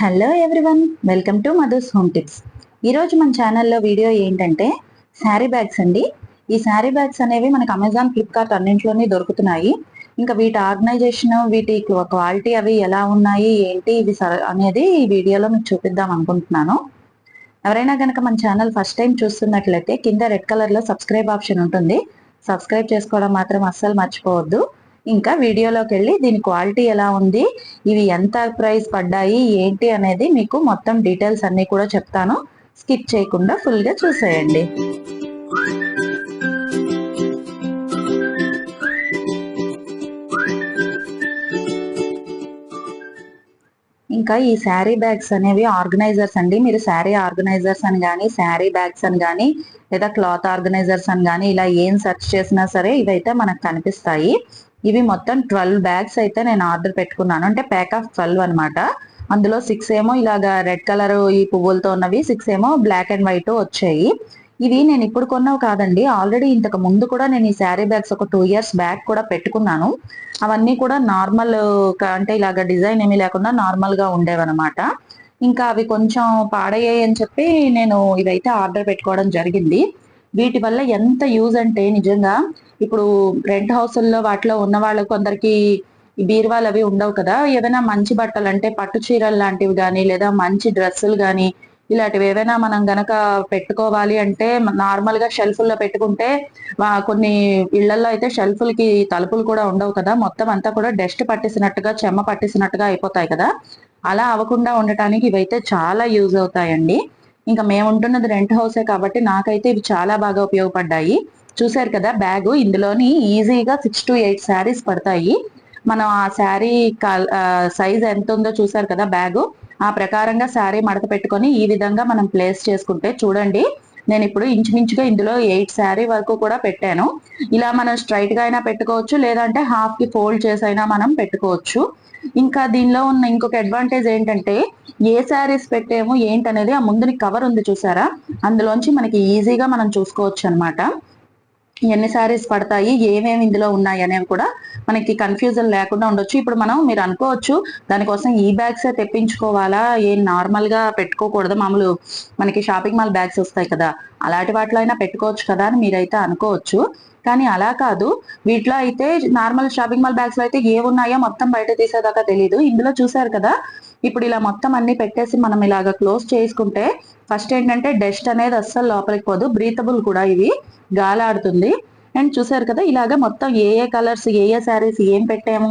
Hello everyone welcome to Madhus home tips ఈరోజు మన ఛానల్లో వీడియో ఏంటంటే శారీ బ్యాగ్స్ అండి. ఈ శారీ బ్యాగ్స్ అనేవి మనకు అమెజాన్ ఫ్లిప్కార్ట్ అన్నింటిలోనే దొరుకుతున్నాయి. ఇంకా వీటి ఆర్గనైజేషన్ వీటి క్వాలిటీ అవి ఎలా ఉన్నాయి ఏంటి ఇవి అనేది ఈ వీడియోలో మీకు చూపిద్దాం అనుకుంటున్నాను. ఎవరైనా కనుక మన ఛానల్ ఫస్ట్ టైం చూస్తున్నట్లయితే కింద రెడ్ కలర్లో సబ్స్క్రైబ్ ఆప్షన్ ఉంటుంది. సబ్స్క్రైబ్ చేసుకోవడం మాత్రం అస్సలు మర్చిపోవద్దు. ఇంకా వీడియోలోకి వెళ్ళి దీని క్వాలిటీ ఎలా ఉంది ఇవి ఎంత ప్రైస్ పడ్డాయి ఏంటి అనేది మీకు మొత్తం డీటెయిల్స్ అన్ని కూడా చెప్తాను. స్కిప్ చేయకుండా ఫుల్గా చూసేయండి. ఇంకా ఈ శారీ బ్యాగ్స్ అనేవి ఆర్గనైజర్స్ అండి. మీరు శారీ ఆర్గనైజర్స్ అని కానీ శారీ బ్యాగ్స్ అని కానీ లేదా క్లాత్ ఆర్గనైజర్స్ అని కానీ ఇలా ఏం సెర్చ్ చేసినా సరే ఇవైతే మనకు కనిపిస్తాయి. ఇవి మొత్తం ట్వెల్వ్ బ్యాగ్స్ అయితే నేను ఆర్డర్ పెట్టుకున్నాను. అంటే ప్యాక్ ఆఫ్ ట్వెల్వ్ అనమాట అందులో సిక్స్ ఏమో ఇలాగా రెడ్ కలర్ ఈ పువ్వులతో ఉన్నవి సిక్స్ ఏమో బ్లాక్ అండ్ వైట్ వచ్చాయి. ఇవి నేను ఇప్పుడు కొన్నవి కాదండి. ఆల్రెడీ ఇంతకు ముందు కూడా నేను ఈ శారీ బ్యాగ్స్ ఒక టూ ఇయర్స్ బ్యాక్ కూడా పెట్టుకున్నాను. అవన్నీ కూడా నార్మల్ అంటే ఇలాగ డిజైన్ ఏమీ లేకుండా నార్మల్గా ఉండేవన్నమాట. ఇంకా అవి కొంచెం పాడయ్యాయి అని చెప్పి నేను ఇవైతే ఆర్డర్ పెట్టుకోవడం జరిగింది. వీటి వల్ల ఎంత యూజ్ అంటే నిజంగా ఇప్పుడు రెంట్ హౌసుల్లో వాటిలో ఉన్న వాళ్ళకు కొందరికి బీరువాలు అవి ఉండవు కదా. ఏదైనా మంచి బట్టలు అంటే పట్టు చీరలు లాంటివి కానీ లేదా మంచి డ్రెస్సులు కానీ ఇలాంటివి ఏవైనా మనం గనక పెట్టుకోవాలి అంటే నార్మల్గా షెల్ఫుల్లో పెట్టుకుంటే కొన్ని ఇళ్ళలో అయితే షెల్ఫ్లకి తలుపులు కూడా ఉండవు కదా. మొత్తం అంతా కూడా డస్ట్ పట్టేసినట్టుగా చెమ్మ పట్టేసినట్టుగా అయిపోతాయి కదా. అలా అవ్వకుండా ఉండటానికి ఇవైతే చాలా యూజ్ అవుతాయండి. ఇంకా మేము ఉంటున్నది రెంట్ హౌసే కాబట్టి నాకైతే ఇవి చాలా బాగా ఉపయోగపడ్డాయి. చూశారు కదా బ్యాగ్ ఇందులోని ఈజీగా సిక్స్ టు ఎయిట్ శారీస్ పడతాయి. మనం ఆ శారీ సైజ్ ఎంత ఉందో చూసారు కదా బ్యాగ్ ఆ ప్రకారంగా శారీ మడత పెట్టుకొని ఈ విధంగా మనం ప్లేస్ చేసుకుంటే చూడండి. నేను ఇప్పుడు ఇంచుమించుగా ఇందులో ఎయిట్ శారీ వరకు కూడా పెట్టాను. ఇలా మనం స్ట్రైట్గా అయినా పెట్టుకోవచ్చు లేదంటే హాఫ్కి ఫోల్డ్ చేసి అయినా మనం పెట్టుకోవచ్చు. ఇంకా దీనిలో ఉన్న ఇంకొక అడ్వాంటేజ్ ఏంటంటే ఏ శారీస్ పెట్టాము ఏంటనేది ఆ ముందుని కవర్ ఉంది చూసారా? అందులోంచి మనకి ఈజీగా మనం చూసుకోవచ్చు అన్నమాట ఎన్ని శారీస్ పడతాయి? ఏమేమి ఇందులో ఉన్నాయి అనేవి కూడా మనకి కన్ఫ్యూజన్ లేకుండా ఉండొచ్చు. ఇప్పుడు మనం మీరు అనుకోవచ్చు దానికోసం ఈ బ్యాగ్స్ తెప్పించుకోవాలా? ఏం నార్మల్గా పెట్టుకోకూడదు? మామూలు మనకి షాపింగ్ మాల్ బ్యాగ్స్ వస్తాయి కదా. అలాంటి వాటిలో అయినా పెట్టుకోవచ్చు కదా అని మీరైతే అనుకోవచ్చు. కానీ అలా కాదు. వీటిలో అయితే నార్మల్ షాపింగ్ మాల్ బ్యాగ్స్లో అయితే ఏ ఉన్నాయో మొత్తం బయట తీసేదాకా తెలియదు ఇందులో చూసారు కదా ఇప్పుడు ఇలా మొత్తం అన్ని పెట్టేసి మనం ఇలాగ క్లోజ్ చేసుకుంటే ఫస్ట్ ఏంటంటే డస్ట్ అనేది అస్సలు లోపలికి పోదు. బ్రీతబుల్ కూడా ఇవి. గాలాడుతుంది. అండ్ చూసారు కదా ఇలాగ మొత్తం ఏ ఏ కలర్స్ ఏ ఏ శారీస్ ఏం పెట్టాము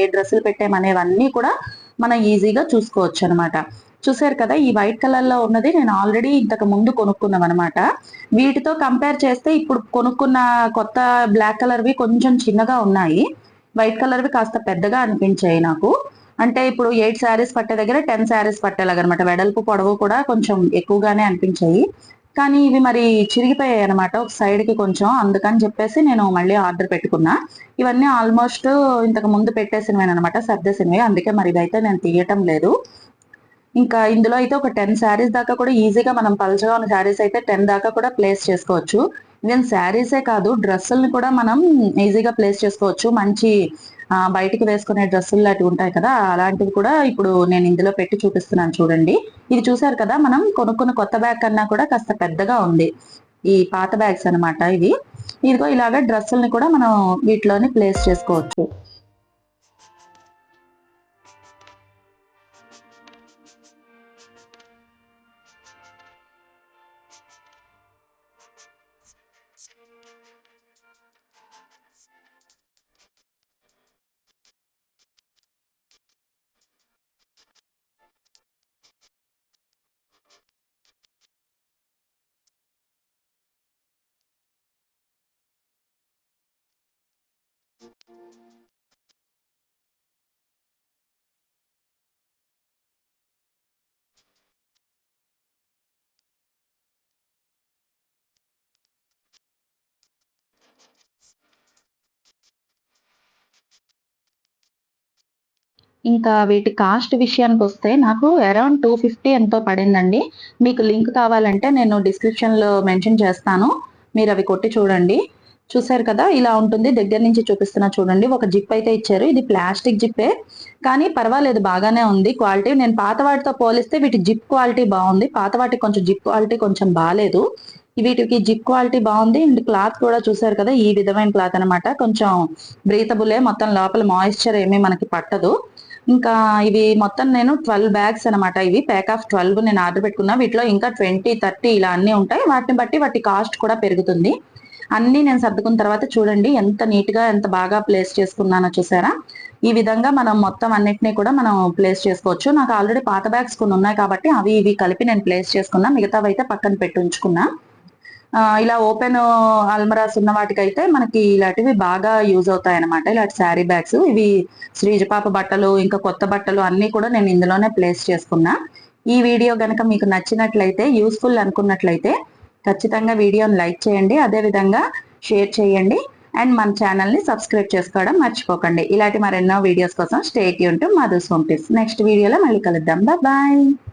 ఏ డ్రెస్సులు పెట్టాము అనేవన్నీ కూడా మనం ఈజీగా చూసుకోవచ్చు అనమాట చూసారు కదా ఈ వైట్ కలర్లో ఉన్నది నేను ఆల్రెడీ ఇంతకు ముందు కొనుక్కున్నాం అనమాట వీటితో కంపేర్ చేస్తే ఇప్పుడు కొనుక్కున్న కొత్త బ్లాక్ కలర్వి కొంచెం చిన్నగా ఉన్నాయి. వైట్ కలర్వి కాస్త పెద్దగా అనిపించాయి నాకు. అంటే ఇప్పుడు ఎయిట్ శారీస్ పట్టే దగ్గర టెన్ శారీస్ పట్టేలాగనమాట. వెడల్పు పొడవు కూడా కొంచెం ఎక్కువగానే అనిపించాయి. కానీ ఇవి మరి చిరిగిపోయాయి అనమాట ఒక సైడ్కి కొంచెం. అందుకని చెప్పేసి నేను మళ్ళీ ఆర్డర్ పెట్టుకున్నా. ఇవన్నీ ఆల్మోస్ట్ ఇంతకు ముందు పెట్టేసినవేనమాట సర్దేసినవి. అందుకే మరి ఇవైతే నేను తీయటం లేదు. ఇంకా ఇందులో అయితే ఒక టెన్ శారీస్ దాకా కూడా ఈజీగా మనం పలచగా ఉన్న శారీస్ అయితే టెన్ దాకా కూడా ప్లేస్ చేసుకోవచ్చు. దెన్ శారీసే కాదు డ్రెస్సుల్ని కూడా మనం ఈజీగా ప్లేస్ చేసుకోవచ్చు. మంచి ఆ, బయటికి వేసుకునే డ్రెస్సులు లాంటివి ఉంటాయి కదా అలాంటివి కూడా ఇప్పుడు నేను ఇందులో పెట్టి చూపిస్తున్నాను చూడండి. ఇది చూసారు కదా మనం కొనుక్కున్న కొత్త బ్యాగ్ కన్నా కూడా కాస్త పెద్దగా ఉంది. ఈ పాత బ్యాగ్స్ అన్నమాట ఇవి. ఇదిగో ఇలాగా డ్రెస్సుల్ని కూడా మనం వీటిలోని ప్లేస్ చేసుకోవచ్చు. ఇంకా వీటి కాస్ట్ విషయానికి వస్తే నాకు అరౌండ్ టూ ఫిఫ్టీ ఎంతో పడిందండి. మీకు లింక్ కావాలంటే నేను డిస్క్రిప్షన్లో మెన్షన్ చేస్తాను. మీరు అవి కొట్టి చూడండి. చూసారు కదా ఇలా ఉంటుంది. దగ్గర నుంచి చూపిస్తున్నా చూడండి. ఒక జిప్ అయితే ఇచ్చారు. ఇది ప్లాస్టిక్ జిప్పే. కానీ పర్వాలేదు బాగానే ఉంది క్వాలిటీ. నేను పాత వాటితో పోలిస్తే వీటి జిప్ క్వాలిటీ బాగుంది. పాత వాటికి కొంచెం జిప్ క్వాలిటీ కొంచెం బాగాలేదు. వీటికి జిప్ క్వాలిటీ బాగుంది. అండ్ క్లాత్ కూడా చూసారు కదా ఈ విధమైన క్లాత్ అనమాట కొంచెం బ్రీతబులే మొత్తం లోపల మాయిశ్చర్ ఏమీ మనకి పట్టదు. ఇంకా ఇవి మొత్తం నేను ట్వెల్వ్ బ్యాగ్స్ అన్నమాట ఇవి. ప్యాక్ ఆఫ్ ట్వెల్వ్ నేను ఆర్డర్ పెట్టుకున్నా. వీటిలో ఇంకా ట్వంటీ థర్టీ ఇలా అన్ని ఉంటాయి. వాటిని బట్టి వాటి కాస్ట్ కూడా పెరుగుతుంది. అన్ని నేను సర్దుకున్న తర్వాత చూడండి ఎంత నీట్గా ఎంత బాగా ప్లేస్ చేసుకున్నానో చూసారా? ఈ విధంగా మనం మొత్తం అన్నిటినీ కూడా మనం ప్లేస్ చేసుకోవచ్చు. నాకు ఆల్రెడీ పాత బ్యాగ్స్ కొన్ని ఉన్నాయి కాబట్టి అవి ఇవి కలిపి నేను ప్లేస్ చేసుకున్నా. మిగతావి అయితే పక్కన పెట్టి ఉంచుకున్నా. ఇలా ఓపెన్ అల్మరాస్ ఉన్న వాటికైతే మనకి ఇలాంటివి బాగా యూజ్ అవుతాయి అనమాట ఇలాంటి శారీ బ్యాగ్స్ ఇవి శ్రీజపాప బట్టలు ఇంకా కొత్త బట్టలు అన్ని కూడా నేను ఇందులోనే ప్లేస్ చేసుకున్నా. ఈ వీడియో గనక మీకు నచ్చినట్లయితే యూస్ఫుల్ అనుకున్నట్లయితే ఖచ్చితంగా వీడియోని లైక్ చేయండి అదే విధంగా షేర్ చేయండి అండ్ మన ఛానల్ని సబ్స్క్రైబ్ చేసుకోవడం మర్చిపోకండి. ఇలాంటి మరెన్నో వీడియోస్ కోసం stay Yoon to Madhu's home tips. Next వీడియోలో మళ్ళీ కలుద్దాం. బాయ్